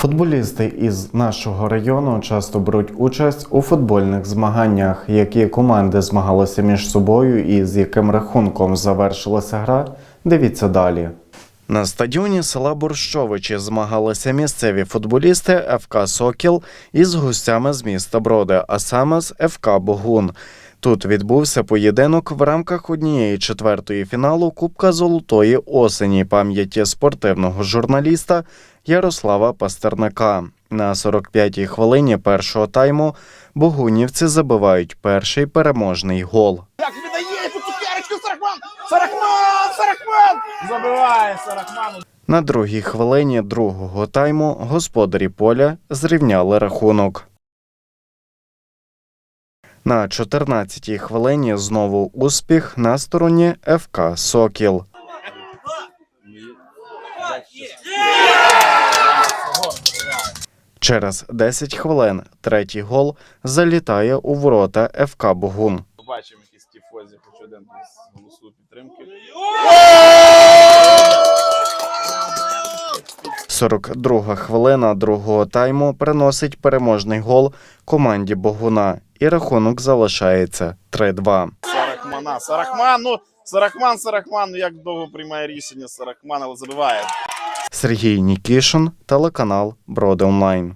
Футболісти із нашого району часто беруть участь у футбольних змаганнях. Які команди змагалися між собою і з яким рахунком завершилася гра? Дивіться далі. На стадіоні села Борщовичі змагалися місцеві футболісти ФК Сокіл із гостями з міста Броди, а саме з ФК Богун. Тут відбувся поєдинок в рамках однієї четвертої фіналу Кубка Золотої осені пам'яті спортивного журналіста Ярослава Пастернака. На 45-й хвилині першого тайму богунівці забивають перший переможний гол. Як віддає цукерочку Сарахман! Сарахман! Сарахман! Забиває Сарахман! На другій хвилині другого тайму господарі поля зрівняли рахунок. На 14-й хвилині знову успіх на стороні ФК Сокіл. Через 10 хвилин третій гол залітає у ворота ФК Богун. Побачимо якісь тіфозі, хоч один з голосу підтримки. 42 хвилина другого тайму приносить переможний гол команді Богуна, і рахунок залишається 3-2. Сарахмана. Сарахман, ну, Сарахман, Сарахман, ну як довго приймає рішення Сарахман, але забиває. Сергій Нікішин, телеканал Броди Онлайн.